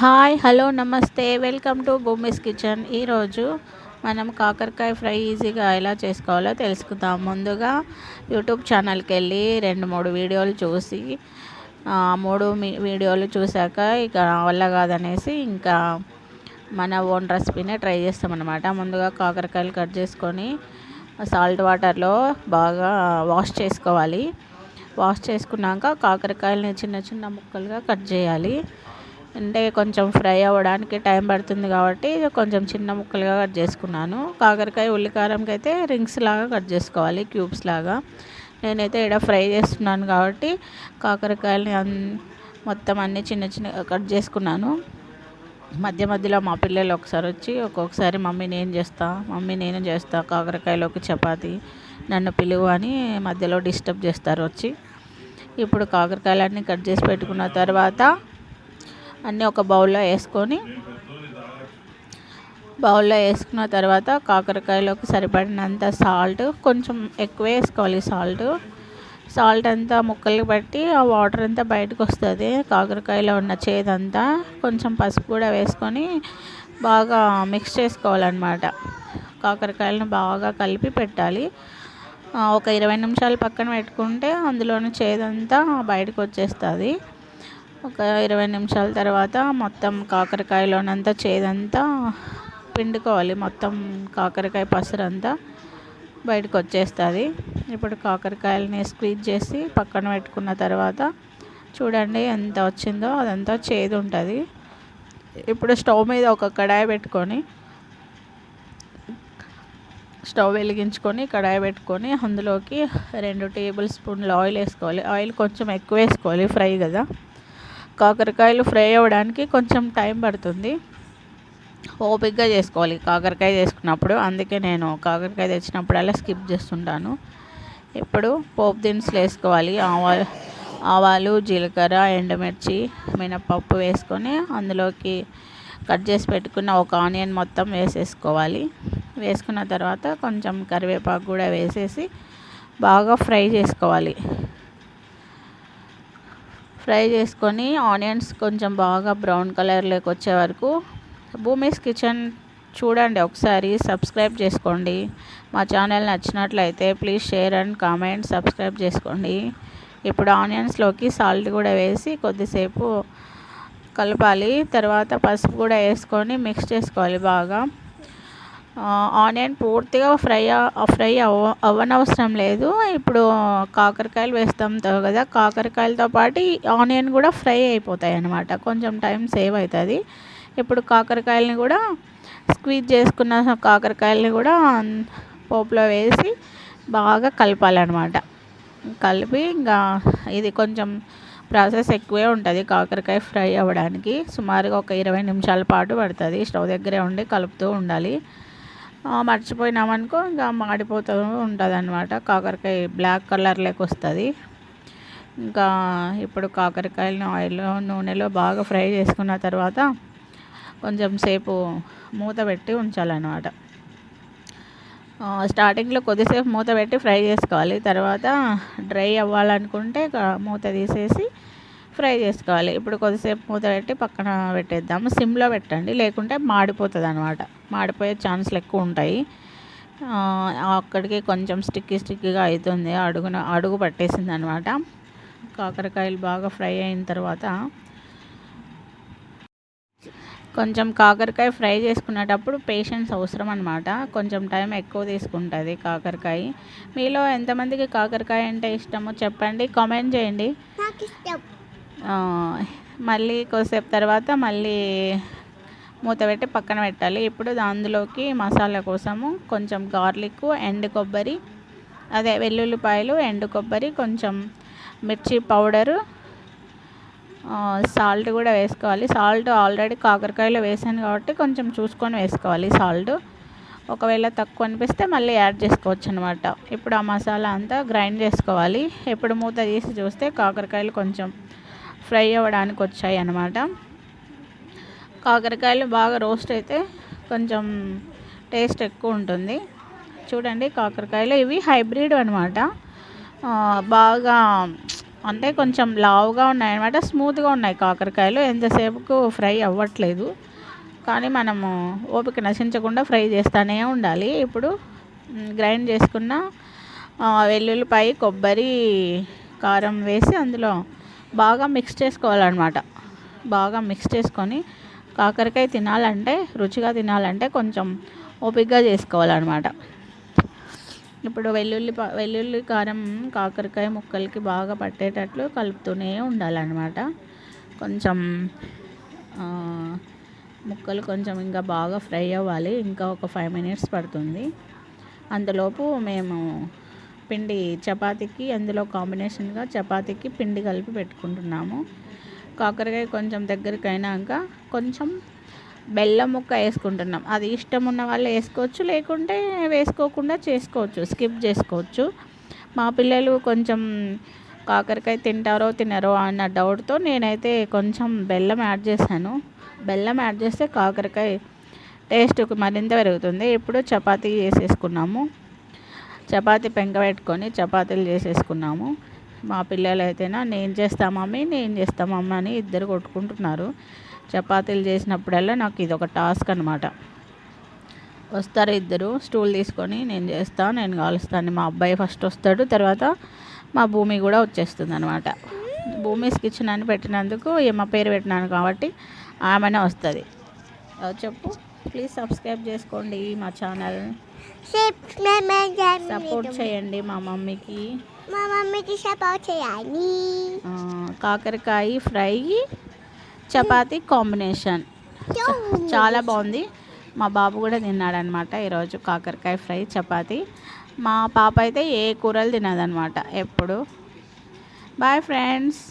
Hi hello నమస్తే. Welcome to Bhumi's kitchen. ఈరోజు మనం కాకరకాయ ఫ్రై ఈజీగా ఎలా చేసుకోవాలో తెలుసుకుందాం. ముందుగా యూట్యూబ్ ఛానల్కి వెళ్ళి రెండు మూడు వీడియోలు చూసి మూడు వీడియోలు చూశాక ఇక వల్ల కాదనేసి ఇంకా మన ఓన్ రెసిపీనే ట్రై చేస్తామన్నమాట. ముందుగా కాకరకాయలు కట్ చేసుకొని సాల్ట్ వాటర్లో బాగా వాష్ చేసుకోవాలి. వాష్ చేసుకున్నాక కాకరకాయలని చిన్న చిన్న ముక్కలుగా కట్ చేయాలి. అంటే కొంచెం ఫ్రై అవ్వడానికి టైం పడుతుంది కాబట్టి కొంచెం చిన్న ముక్కలుగా కట్ చేసుకున్నాను. కాకరకాయ ఉల్లికారంకి అయితే రింగ్స్ లాగా కట్ చేసుకోవాలి క్యూబ్స్ లాగా. నేనైతే ఇక్కడ ఫ్రై చేస్తున్నాను కాబట్టి కాకరకాయలని మొత్తం అన్నీ చిన్న చిన్న కట్ చేసుకున్నాను. మధ్య మధ్యలో మా పిల్లలు ఒకసారి వచ్చి ఒక్కొక్కసారి మమ్మీ నేను చేస్తా మమ్మీ నేను చేస్తా కాకరకాయలోకి చపాతి నన్ను పిలువు అని మధ్యలో డిస్టర్బ్ చేస్తారు వచ్చి. ఇప్పుడు కాకరకాయలన్నీ కట్ చేసి పెట్టుకున్న తర్వాత అన్నీ ఒక బౌల్లో వేసుకొని బౌల్లో వేసుకున్న తర్వాత కాకరకాయలోకి సరిపడినంత సాల్ట్ కొంచెం ఎక్కువ వేసుకోవాలి సాల్ట్. సాల్ట్ అంతా ముక్కలు బట్టి ఆ వాటర్ అంతా బయటకు వస్తుంది. కాకరకాయలో ఉన్న చేదంతా కొంచెం పసుపు కూడా వేసుకొని బాగా మిక్స్ చేసుకోవాలన్నమాట. కాకరకాయలను బాగా కలిపి పెట్టాలి. ఒక ఇరవై నిమిషాలు పక్కన పెట్టుకుంటే అందులోని చేదంతా బయటకు వచ్చేస్తుంది. ఒక ఇరవై నిమిషాల తర్వాత మొత్తం కాకరకాయలోనంతా చేదంతా పిండుకోవాలి. మొత్తం కాకరకాయ పసరంతా బయటకు వచ్చేస్తుంది ఇప్పుడు కాకరకాయలని స్క్వీజ్ చేసి పక్కన పెట్టుకున్న తర్వాత చూడండి ఎంత వచ్చిందో అదంతా చేదు ఉంటుంది ఇప్పుడు స్టవ్ మీద ఒక కడాయి పెట్టుకొని స్టవ్ వెలిగించుకొని కడాయి పెట్టుకొని అందులోకి రెండు టేబుల్ స్పూన్లు ఆయిల్ వేసుకోవాలి. ఆయిల్ కొంచెం ఎక్కువ వేసుకోవాలి ఫ్రై కదా. కాకరకాయలు ఫ్రై అవ్వడానికి కొంచెం టైం పడుతుంది. ఓపిక్గా చేసుకోవాలి. కాకరకాయ చేసుకున్నప్పుడు. అందుకే నేను కాకరకాయ తెచ్చినప్పుడల్లా స్కిప్ చేస్తుంటాను. ఇప్పుడు పోపు దినుసులు వేసుకోవాలి. ఆవాలు ఆవాలు జీలకర్ర ఎండుమిర్చి మినపప్పు వేసుకొని అందులోకి కట్ చేసి పెట్టుకున్న ఒక ఆనియన్ మొత్తం వేసేసుకోవాలి. వేసుకున్న తర్వాత కొంచెం కరివేపాకు కూడా వేసేసి బాగా ఫ్రై చేసుకోవాలి. ఫ్రై చేసుకొని ఆనియన్స్ కొంచెం బాగా బ్రౌన్ కలర్లోకి వచ్చే వరకు భూమిస్ కిచెన్ చూడండి ఒకసారి సబ్స్క్రైబ్ చేసుకోండి. మా ఛానల్ నచ్చినట్లయితే please share and comment subscribe చేసుకోండి. ఇప్పుడు ఆనియన్స్లోకి సాల్ట్ కూడా వేసి కొద్దిసేపు కలపాలి. తర్వాత పసుపు కూడా వేసుకొని మిక్స్ చేసుకోవాలి బాగా. ఆనియన్ పూర్తిగా ఫ్రై ఫ్రై అవ్వ అవ్వనవసరం లేదు. ఇప్పుడు కాకరకాయలు వేస్తాం కదా కాకరకాయలతో పాటు ఆనియన్ కూడా ఫ్రై అయిపోతాయి అన్నమాట కొంచెం టైం సేవ్ అవుతుంది ఇప్పుడు కాకరకాయలని కూడా స్క్వీజ్ చేసుకున్న కాకరకాయలని కూడా పోపులో వేసి బాగా కలపాలన్నమాట. కలిపి ఇంకా ఇది కొంచెం ప్రాసెస్ ఎక్కువే ఉంటుంది కాకరకాయ ఫ్రై అవ్వడానికి. సుమారుగా ఒక ఇరవై నిమిషాల పాటు పడుతుంది. స్టవ్ దగ్గరే ఉండి కలుపుతూ ఉండాలి. మర్చిపోయినామనుకో ఇంకా మాడిపోతూ ఉంటుంది అనమాట కాకరకాయ బ్లాక్ కలర్లోకి వస్తుంది. ఇంకా ఇప్పుడు కాకరకాయలను ఆయిల్లో నూనెలో బాగా ఫ్రై చేసుకున్న తర్వాత కొంచెం సేపు మూత పెట్టి ఉంచాలన్నమాట. స్టార్టింగ్లో కొద్దిసేపు మూత పెట్టి ఫ్రై చేసుకోవాలి. తర్వాత డ్రై అవ్వాలనుకుంటే మూత తీసేసి ఫ్రై చేసుకోవాలి. ఇప్పుడు కొద్దిసేపు మూత పెట్టి పక్కన పెట్టేద్దాము సిమ్లో పెట్టండి. లేకుంటే మాడిపోతుంది అనమాట మాడిపోయే ఛాన్స్లు ఎక్కువ ఉంటాయి. అక్కడికి కొంచెం స్టిక్కీ స్టిక్కీగా అవుతుంది అడుగున అడుగు పట్టేసింది అనమాట కాకరకాయలు బాగా ఫ్రై అయిన తర్వాత కొంచెం కాకరకాయ ఫ్రై చేసుకునేటప్పుడు పేషెన్స్ అవసరం అనమాట కొంచెం టైం ఎక్కువ తీసుకుంటుంది కాకరకాయ. మీలో ఎంతమందికి కాకరకాయ అంటే ఇష్టమో చెప్పండి. కామెంట్ చేయండి. మళ్ళీ కొద్దిసేపు తర్వాత మళ్ళీ మూత పెట్టి పక్కన పెట్టాలి. ఇప్పుడు అందులోకి మసాలా కోసము కొంచెం గార్లిక్ ఎండు కొబ్బరి అదే వెల్లుల్లిపాయలు ఎండు కొబ్బరి కొంచెం మిర్చి పౌడరు సాల్ట్ కూడా వేసుకోవాలి. సాల్ట్ ఆల్రెడీ కాకరకాయలో వేసాను కాబట్టి కొంచెం చూసుకొని వేసుకోవాలి సాల్ట్. ఒకవేళ తక్కువ అనిపిస్తే మళ్ళీ యాడ్ చేసుకోవచ్చు అనమాట ఇప్పుడు ఆ మసాలా అంతా గ్రైండ్ చేసుకోవాలి. ఇప్పుడు మూత తీసి చూస్తే కాకరకాయలు కొంచెం ఫ్రై అవ్వడానికి వచ్చాయి అన్నమాట కాకరకాయలు బాగా రోస్ట్ అయితే కొంచెం టేస్ట్ ఎక్కువ ఉంటుంది చూడండి కాకరకాయలు ఇవి హైబ్రిడ్ అనమాట బాగా అంటే కొంచెం లావుగా ఉన్నాయి అనమాట స్మూత్గా ఉన్నాయి కాకరకాయలు. ఎంతసేపుకు ఫ్రై అవ్వట్లేదు. కానీ మనము ఓపిక నశించకుండా ఫ్రై చేస్తూనే ఉండాలి. ఇప్పుడు గ్రైండ్ చేసుకున్న వెల్లుల్లిపాయ కొబ్బరి కారం వేసి అందులో బాగా మిక్స్ చేసుకోవాలన్నమాట. బాగా మిక్స్ చేసుకొని కాకరకాయ తినాలంటే రుచిగా తినాలంటే కొంచెం ఓపికగా చేసుకోవాలన్నమాట. ఇప్పుడు వెల్లుల్లి వెల్లుల్లి కారం కాకరకాయ ముక్కలకి బాగా పట్టేటట్లు కలుపుతూనే ఉండాలన్నమాట. కొంచెం ముక్కలు కొంచెం ఇంకా బాగా ఫ్రై అవ్వాలి. ఇంకా ఒక ఫైవ్ మినిట్స్ పడుతుంది. అంతలోపు మేము పిండి చపాతీకి అందులో కాంబినేషన్గా చపాతీకి పిండి కలిపి పెట్టుకుంటున్నాము. కాకరకాయ కొంచెం దగ్గరికి అయినాక కొంచెం బెల్లం ముక్క వేసుకుంటున్నాం. అది ఇష్టం ఉన్న వాళ్ళు వేసుకోవచ్చు లేకుంటే వేసుకోకుండా చేసుకోవచ్చు స్కిప్ చేసుకోవచ్చు. మా పిల్లలు కొంచెం కాకరకాయ తింటారో తినరో అన్న డౌట్తో నేనైతే కొంచెం బెల్లం యాడ్ చేశాను. బెల్లం యాడ్ చేస్తే కాకరకాయ టేస్ట్ మరింత పెరుగుతుంది. ఇప్పుడు చపాతీ చేసేసుకున్నాము చపాతీ పెంక పెట్టుకొని చపాతీలు చేసేసుకున్నాము. మా పిల్లలు అయితేనా నేను చేస్తా మమ్మీ నేను చేస్తా మమ్మీ అని ఇద్దరు కొట్టుకుంటున్నారు. చపాతీలు చేసినప్పుడల్లా నాకు ఇది ఒక టాస్క్ అనమాట వస్తారు ఇద్దరు స్టూల్ తీసుకొని నేను చేస్తా నేను కాలుస్తాను మా అబ్బాయి ఫస్ట్ వస్తాడు తర్వాత మా భూమి కూడా వచ్చేస్తుంది అనమాట భూమిస్ కిచెన్ అని పెట్టినందుకు మా పేరు పెట్టినాను కాబట్టి ఆమెనే వస్తుంది. చెప్పు. ప్లీజ్ సబ్స్క్రైబ్ చేసుకోండి మా ఛానల్ సపోర్ట్ చేయండి. మా మమ్మీకి. మా మమ్మీకి సపోర్ట్ చేయాలి. కాకరకాయ ఫ్రై చపాతీ కాంబినేషన్. చాలా బాగుంది. మా బాబు కూడా తిన్నాడనమాట ఈరోజు కాకరకాయ ఫ్రై చపాతీ. మా పాప అయితే ఏ కూరలు తినదనమాట ఎప్పుడు. Bye friends